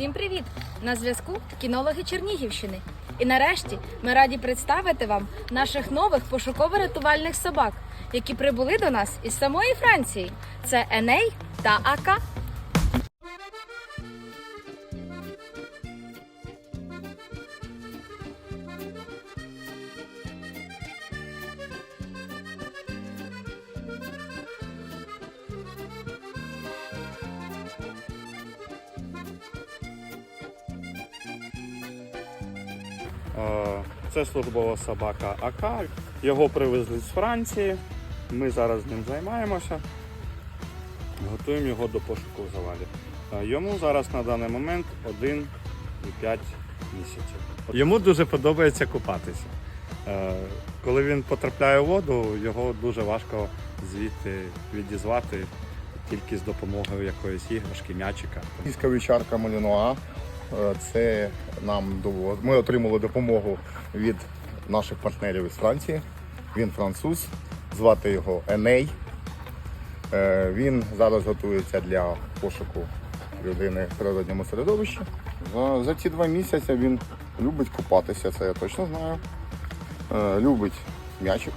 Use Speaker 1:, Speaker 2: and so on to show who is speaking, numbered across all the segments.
Speaker 1: Всім привіт! На зв'язку кінологи Чернігівщини. І нарешті ми раді представити вам наших нових пошуково-рятувальних собак, які прибули до нас із самої Франції. Це Еней та Ака.
Speaker 2: Це службова собака АК. Його привезли з Франції. Ми зараз ним займаємося. Готуємо його до пошуку в завалі. Е, Йому зараз на даний момент 1 і 5 місяців. Йому дуже подобається купатися. Е, Коли він потрапляє у воду, його дуже важко звідти відізвати тільки з допомогою якоїсь іграшки, м'ячика.
Speaker 3: Київська вівчарка Малінуа. Е, Це нам. Ми отримали допомогу від наших партнерів із Франції. Він француз, звати його Еней. Е, Він зараз готується для пошуку людини в природньому середовищі. За, за ці два місяці він любить купатися, це я точно знаю. Е, Любить м'ячик.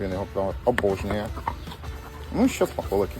Speaker 3: Він його обожнює. Ну, ще смаколики.